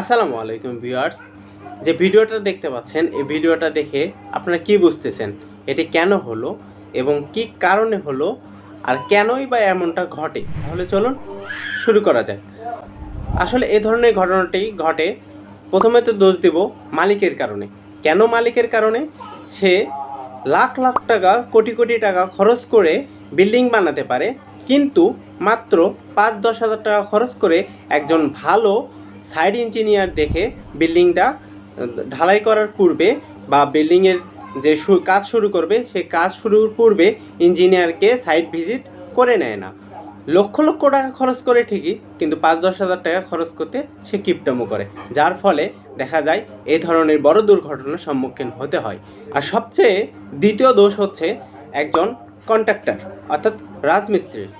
আসসালামু আলাইকুম ভিউয়ার্স। যে ভিডিওটা দেখতে পাচ্ছেন, এই ভিডিওটা দেখে আপনারা কি বুঝতেছেন? এটি কেন হলো এবং কি কারণে হলো আর কেনই বা এমনটা ঘটে? তাহলে চলুন শুরু করা যাক। আসলে এই ধরনের ঘটনাটি ঘটে, প্রথমে তো দোষ দেব মালিকের কারণে। কেন মালিকের কারণে? সে লাখ লাখ টাকা, কোটি কোটি টাকা খরচ করে বিল্ডিং বানাতে পারে, কিন্তু মাত্র পাঁচ দশ হাজার টাকা খরচ করে একজন ভালো সাইড ইঞ্জিনিয়ার দেখে বিল্ডিংটা, ঢালাই করার পূর্বে বা বিল্ডিংয়ের যে কাজ শুরু করবে, সে কাজ শুরুর পূর্বে ইঞ্জিনিয়ারকে সাইট ভিজিট করে নেয় না। লক্ষ লক্ষ টাকা খরচ করে ঠিকই, কিন্তু পাঁচ দশ হাজার টাকা খরচ করতে সে কিপটামো করে। যার ফলে দেখা যায় এই ধরনের বড় দুর্ঘটনার সম্মুখীন হতে হয়। আর সবচেয়ে দ্বিতীয় দোষ হচ্ছে একজন কন্ট্রাক্টর, অর্থাৎ রাজমিস্ত্রির।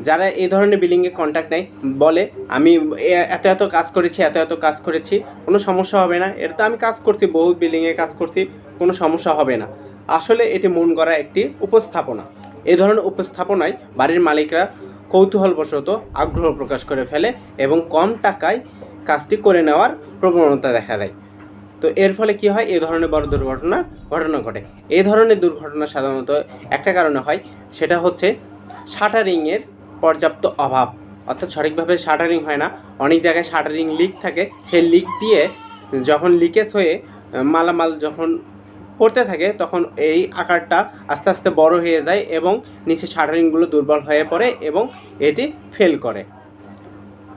যারা এই ধরনের বিলিংয়ে কন্ট্যাক্ট নেয়, বলে, আমি এ- এত এত কাজ করেছি, এত এত কাজ করেছি, কোনো সমস্যা হবে না। এটা তো আমি কাজ করছি, বহু বিলিংয়ে কাজ করছি, কোনো সমস্যা হবে না। আসলে এটি মন করা একটি উপস্থাপনা। এ ধরনের উপস্থাপনায় বাড়ির মালিকরা কৌতূহলবশত আগ্রহ প্রকাশ করে ফেলে এবং কম টাকায় কাজটি করে নেওয়ার প্রবণতা দেখা দেয়। তো এর ফলে কি হয়? এই ধরনের বড় দুর্ঘটনা, ঘটনা ঘটে। এই ধরনের দুর্ঘটনা সাধারণত একটা কারণে হয়, সেটা হচ্ছে শাটারিংয়ের পর্যাপ্ত অভাব। অর্থাৎ সঠিকভাবে শাটারিং হয় না। অনেক জায়গায় শাটারিং লিক থাকে। সেই লিক দিয়ে যখন লিকেজ হয়ে মালামাল যখন পড়তে থাকে, তখন এই আকারটা আস্তে আস্তে বড় হয়ে যায় এবং নিচে শাটারিংগুলো দুর্বল হয়ে পড়ে এবং এটি ফেল করে।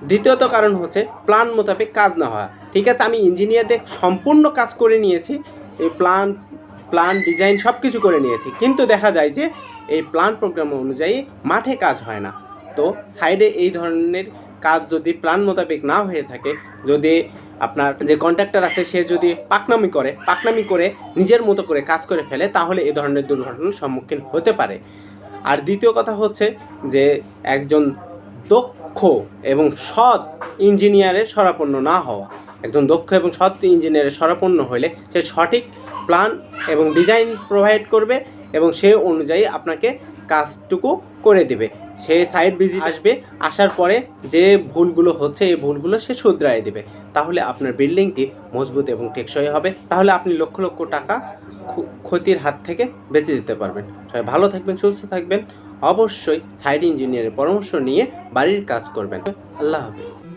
দ্বিতীয়ত কারণ হচ্ছে প্ল্যান মোতাবেক কাজ না হওয়া। ঠিক আছে, আমি ইঞ্জিনিয়ারদের সম্পূর্ণ কাজ করে নিয়েছি, এই প্ল্যান প্ল্যান ডিজাইন সব কিছু করে নিয়েছি। কিন্তু দেখা যায় যে, এই প্ল্যান প্রোগ্রাম অনুযায়ী মাঠে কাজ হয় না। তো সাইডে এই ধরনের কাজ যদি প্ল্যান মোতাবেক না হয়ে থাকে, যদি আপনার যে কন্ট্রাক্টর আছে সে যদি পাকনামি করে পাকনামি করে নিজের মতো করে কাজ করে ফেলে, তাহলে এই ধরনের দুর্ঘটনার সম্মুখীন হতে পারে। আর দ্বিতীয় কথা হচ্ছে যে একজন দক্ষ এবং সৎ ইঞ্জিনিয়ারের সরাপন্ন না হওয়া। একজন দক্ষ এবং সৎ ইঞ্জিনিয়ারের সরাপন্ন হলে সে সঠিক প্ল্যান এবং ডিজাইন প্রোভাইড করবে এবং সে অনুযায়ী আপনাকে কাজটুকু করে দেবে। সে সাইড ভিজিট আসবে, আসার পরে যে ভুলগুলো হচ্ছে, এই ভুলগুলো সে শুধরাই দেবে। তাহলে আপনার বিল্ডিংটি মজবুত এবং টেকসই হবে। তাহলে আপনি লক্ষ লক্ষ টাকা ক্ষু- ক্ষতির হাত থেকে বেঁচে দিতে পারবেন। সবাই ভালো থাকবেন, সুস্থ থাকবেন। অবশ্যই সাইড ইঞ্জিনিয়ারের পরামর্শ নিয়ে বাড়ির কাজ করবেন। আল্লাহ হাফেজ।